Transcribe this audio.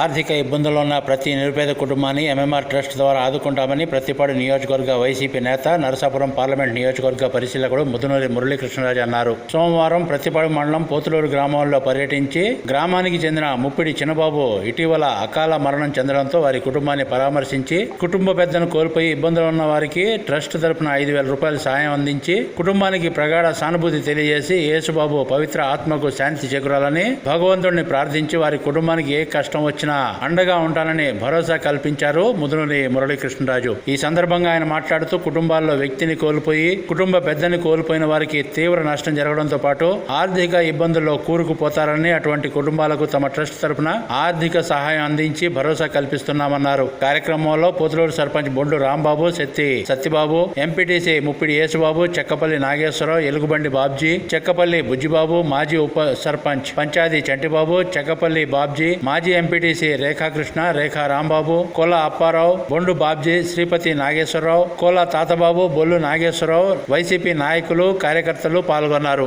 ఆర్థిక ఇబ్బందుల్లో ఉన్న ప్రతి నిరుపేద కుటుంబాన్ని ఎంఎంఆర్ ట్రస్ట్ ద్వారా ఆదుకుంటామని ప్రతిపాడు నియోజకవర్గ వైసీపీ నేత నరసాపురం పార్లమెంట్ నియోజకవర్గ పరిశీలకుడు ముదునూరి మురళీకృష్ణరాజు అన్నారు. సోమవారం ప్రతిపాడు మండలం పోతులూరు గ్రామంలో పర్యటించి గ్రామానికి చెందిన ముప్పిడి చిన్నబాబు ఇటీవల అకాల మరణం చెందడంతో వారి కుటుంబాన్ని పరామర్శించి కుటుంబ పెద్దను కోల్పోయి ఇబ్బందులు ఉన్న వారికి ట్రస్ట్ తరపున ఐదు వేల రూపాయల సాయం అందించి కుటుంబానికి ప్రగాఢ సానుభూతి తెలియజేసి యేసుబాబు పవిత్ర ఆత్మకు శాంతి చేకూరాలని భగవంతుడిని ప్రార్థించి వారి కుటుంబానికి ఏ కష్టం వచ్చినా అండగా ఉంటానని భరోసా కల్పించారు ముదునూరి మురళీకృష్ణరాజు. ఈ సందర్భంగా ఆయన మాట్లాడుతూ కుటుంబాల్లో వ్యక్తిని కోల్పోయి కుటుంబ పెద్దని కోల్పోయిన వారికి తీవ్ర నష్టం జరగడంతో పాటు ఆర్థిక ఇబ్బందుల్లో కూరుకుపోతారని అటువంటి కుటుంబాలకు తమ ట్రస్ట్ తరపున ఆర్థిక సహాయం అందించి భరోసా కల్పిస్తున్నామన్నారు. కార్యక్రమంలో పోతులూరు సర్పంచ్ బొండు రాంబాబు శెత్తి సత్యబాబు ఎంపీటీసీ ముప్పిడి యేసుబాబు చెక్కపల్లి నాగేశ్వరరావు ఎలుగుబండి బాబ్జీ చెక్కపల్లి బుజ్జిబాబు మాజీ ఉప సర్పంచ్ పంచాయతీ చంటిబాబు చెక్కపల్లి బాబ్జీ మాజీ ఎంపీటీసీ రేఖాకృష్ణ రేఖా రాంబాబు కోల అప్పారావు బొండు బాబ్జీ శ్రీపతి నాగేశ్వరరావు కోల తాతబాబు బొల్లు నాగేశ్వరరావు వైసీపీ నాయకులు కార్యకర్తలు పాల్గొన్నారు.